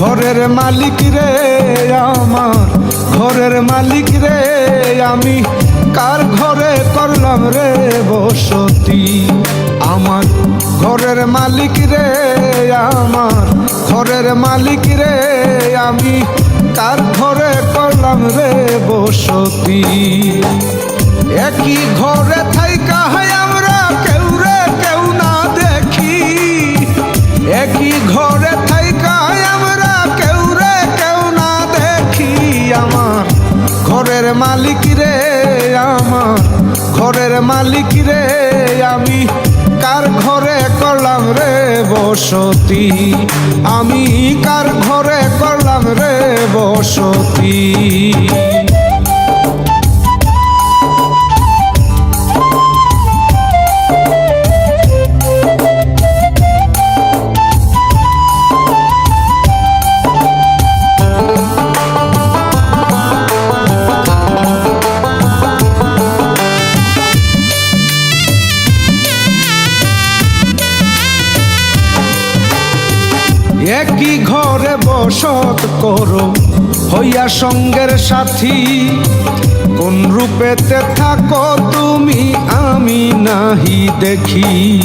মালিক রে আমার, ঘরের মালিক রে আমি। কার ঘরে করলাম রে বসতি? আমার ঘরের মালিক রে আমার, ঘরের মালিক রে আমি। কার ঘরে করলাম রে বসতি? একই ঘরে থাইকা হয় ঘরের মালিক রে আমার, ঘরের মালিক রে আমি। কার ঘরে করলাম রে বসতি? আমি কার ঘরে করলাম রে বসতি? একই ঘরে বসত করো, হইয়া সঙ্গের সাথী। কোন রূপেতে থাকো তুমি, আমি নাহি দেখি।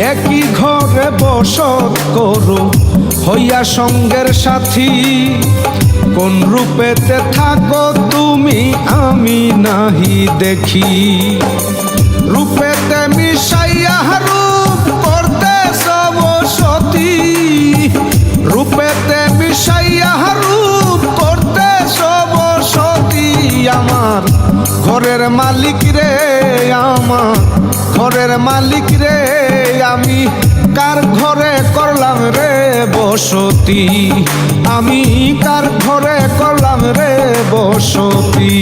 একই ঘরে বসত করো হইয়া সঙ্গের সাথী, কোন রূপেতে থাকো তুমি আমি নাহি দেখি। রূপেতে মিশাইয়া রূপ করতে সব সতী, রূপেতে মিশাইয়া রূপ করতে সব সতী। আমার ঘরের মালিক রে, আমার ঘরের মালিক রে, আমি কার ঘরে করলাম রে বসতি? আমি কার ঘরে করলাম রে বসতি?